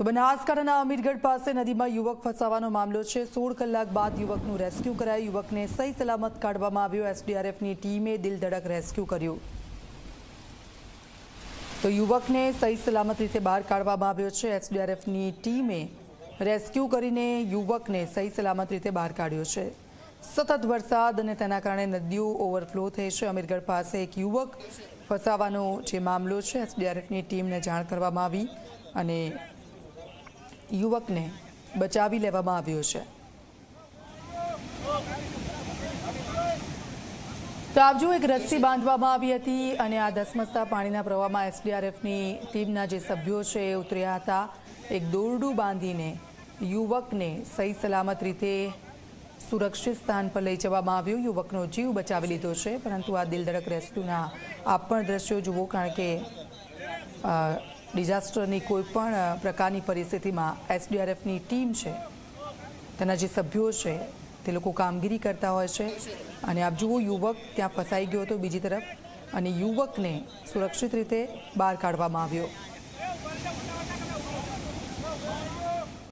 તો બનાસકાંઠાના અમીરગઢ પાસે નદીમાં યુવક ફસાવાનો મામલો છે. સોળ કલાક બાદ યુવકનું રેસ્ક્યુ કરાયું. યુવકને સહી સલામત કાઢવામાં આવ્યો. એસડીઆરએફની ટીમે દિલધડક રેસ્ક્યુ કર્યું. તો યુવકને સહી સલામત રીતે બહાર કાઢવામાં આવ્યો છે. એસડીઆરએફની ટીમે રેસ્ક્યુ કરીને યુવકને સહી સલામત રીતે બહાર કાઢ્યો છે. સતત વરસાદ અને તેના કારણે નદીઓ ઓવરફ્લો થઈ છે. અમીરગઢ પાસે એક યુવક ફસાવાનો જે મામલો છે, એસડીઆરએફની ટીમને જાણ કરવામાં આવી અને યુવકને બચાવી લેવામાં આવ્યો છે. તો આપ એક રસ્સી બાંધવામાં આવી હતી અને આ ધસમસતા પાણીના પ્રવાહમાં એસડીઆરએફની ટીમના જે સભ્યો છે એ ઉતર્યા હતા. એક દોરડું બાંધીને યુવકને સહી સલામત રીતે સુરક્ષિત સ્થાન પર લઈ જવામાં આવ્યું. યુવકનો જીવ બચાવી લીધો છે, પરંતુ આ દિલધડક રેસ્ક્યુના આપ પણ દ્રશ્યો જુઓ કારણ કે ડિઝાસ્ટરની કોઈ પણ પ્રકારની પરિસ્થિતિમાં એસડીઆરએફની ટીમ છે, તેના જે સભ્યો છે, તે લોકો કામગીરી કરતા હોય છે. અને આપ જુઓ, યુવક ત્યાં ફસાઈ ગયો હતો બીજી તરફ અને યુવકને સુરક્ષિત રીતે બહાર કાઢવામાં આવ્યો.